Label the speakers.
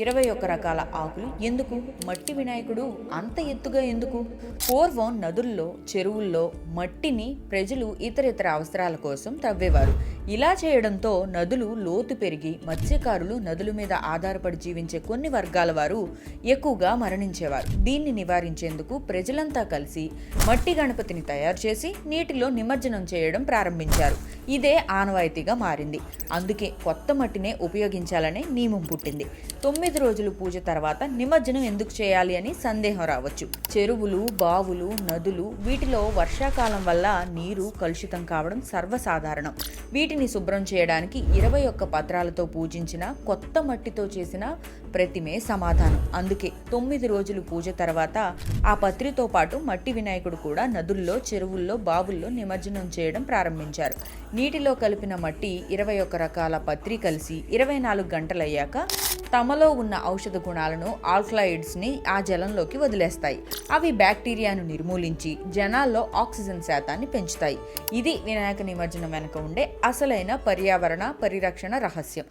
Speaker 1: ఇరవై ఒక్క రకాల ఆకులు ఎందుకు? మట్టి వినాయకుడు అంత ఎత్తుగా ఎందుకు? పూర్వం నదుల్లో చెరువుల్లో మట్టిని ప్రజలు ఇతర ఇతర అవసరాల కోసం తవ్వేవారు. ఇలా చేయడంతో నదులు లోతు పెరిగి మత్స్యకారులు నదుల మీద ఆధారపడి జీవించే కొన్ని వర్గాల వారు ఎక్కువగా మరణించేవారు. దీన్ని నివారించేందుకు ప్రజలంతా కలిసి మట్టి గణపతిని తయారు చేసి నీటిలో నిమజ్జనం చేయడం ప్రారంభించారు. ఇదే ఆనవాయితీగా మారింది. అందుకే కొత్త మట్టినే ఉపయోగించాలనే నియమం పుట్టింది. తొమ్మిది రోజులు పూజ తర్వాత నిమజ్జనం ఎందుకు చేయాలి అని సందేహం రావచ్చు. చెరువులు బావులు నదులు వీటిలో వర్షాకాలం వల్ల నీరు కలుషితం కావడం సర్వసాధారణం. వీటిని శుభ్రం చేయడానికి ఇరవై ఒక్క పత్రాలతో పూజించిన కొత్త మట్టితో చేసిన ప్రతిమే సమాధానం. అందుకే తొమ్మిది రోజులు పూజ తర్వాత ఆ పత్రితో పాటు మట్టి వినాయకుడు కూడా నదుల్లో చెరువుల్లో బావుల్లో నిమజ్జనం చేయడం ప్రారంభించారు. నీటిలో కలిపిన మట్టి ఇరవై ఒక్క రకాల పత్రి కలిసి ఇరవై నాలుగు గంటలయ్యాక తమలో ఉన్న ఔషధ గుణాలను ఆల్కలాయిడ్స్ని ఆ జలంలోకి వదిలేస్తాయి. అవి బ్యాక్టీరియాను నిర్మూలించి జనాల్లో ఆక్సిజన్ శాతాన్ని పెంచుతాయి. ఇది వినాయక నిమజ్జనం వెనుక ఉండే అసలైన పర్యావరణ పరిరక్షణ రహస్యం.